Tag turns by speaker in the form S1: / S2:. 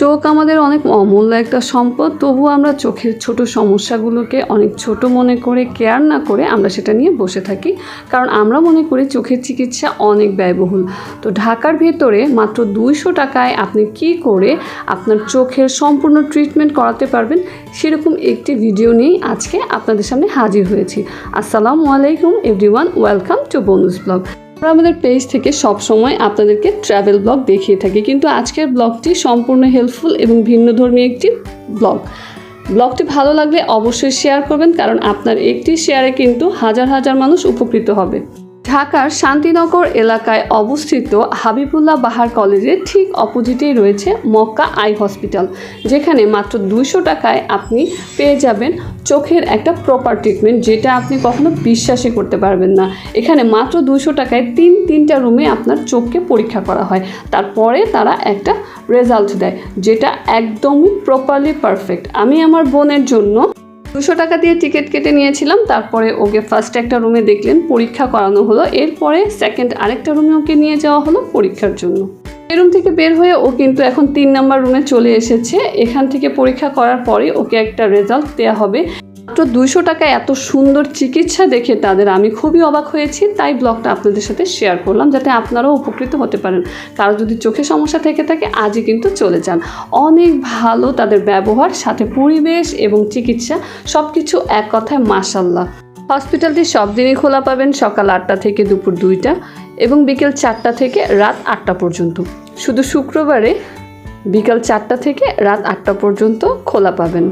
S1: চোখ আমাদের অনেক অমূল্য একটা সম্পদ, তবুও আমরা চোখের ছোট সমস্যাগুলোকে অনেক ছোট মনে করে, কেয়ার না করে আমরা সেটা নিয়ে বসে থাকি। কারণ আমরা মনে করি চোখের চিকিৎসা অনেক ব্যয়বহুল। তো ঢাকার ভেতরে মাত্র দুইশো টাকায় আপনি কি করে আপনার চোখের সম্পূর্ণ ট্রিটমেন্ট করাতে পারবেন, সেরকম একটি ভিডিও নিয়েই আজকে আপনাদের সামনে হাজির হয়েছি। আসসালামু আলাইকুম everyone welcome to bonus blog আমরা আমাদের পেজ থেকে সব সময় আপনাদেরকে ট্রাভেল ব্লগ দেখিয়ে থাকি। কিন্তু আজকের ব্লগটি সম্পূর্ণ হেল্পফুল এবং ভিন্নধর্মী একটি ব্লগ ব্লগটি ভালো লাগলে অবশ্যই শেয়ার করবেন, কারণ আপনার একটি শেয়ারে কিন্তু হাজার হাজার মানুষ উপকৃত হবে। ঢাকার শান্তিনগর এলাকায় অবস্থিত হাবিবুল্লাহ বাহার কলেজের ঠিক অপোজিটেই রয়েছে মক্কা আই হসপিটাল। যেখানে মাত্র দুইশো টাকায় আপনি পেয়ে যাবেন চোখের একটা প্রপার ট্রিটমেন্ট যেটা আপনি কখনো বিশ্বাসই করতে পারবেন না। এখানে মাত্র দুশো টাকায় তিন, তিনটা রুমে আপনার চোখকে পরীক্ষা করা হয়। তারপরে তারা একটা রেজাল্ট দেয়, যেটা একদমই প্রপারলি পারফেক্ট আমি আমার বোনের জন্য দুশো টাকা দিয়ে টিকিট কেটে নিয়েছিলাম, তারপরে ওকে ফার্স্ট একটা রুমে দেখলেন, পরীক্ষা করানো হলো, এরপরে সেকেন্ড আরেকটা রুমে ওকে নিয়ে যাওয়া হলো পরীক্ষার জন্য। এই রুম থেকে বের হয়ে ও কিন্তু এখন তিন নাম্বার রুমে চলে এসেছে। এখান থেকে পরীক্ষা করার পরে ওকে একটা রেজাল্ট দেওয়া হবে। মাত্র দুইশো টাকায় এত সুন্দর চিকিৎসা দেখে তাদের আমি খুবই অবাক হয়েছি। তাই ব্লগটা আপনাদের সাথে শেয়ার করলাম যাতে আপনারাও উপকৃত হতে পারেন। কারও যদি চোখে সমস্যা থেকে থাকে, আজই কিন্তু চলে যান। অনেক ভালো তাদের ব্যবহার, সাথে পরিবেশ এবং চিকিৎসা সব কিছু এক কথায় মাসাল্লাহ হসপিটালটি সব দিনই খোলা পাবেন, সকাল আটটা থেকে দুপুর দুইটা এবং বিকেল চারটা থেকে রাত আটটা পর্যন্ত। শুধু শুক্রবারে বিকাল চারটা থেকে রাত আটটা পর্যন্ত খোলা পাবেন।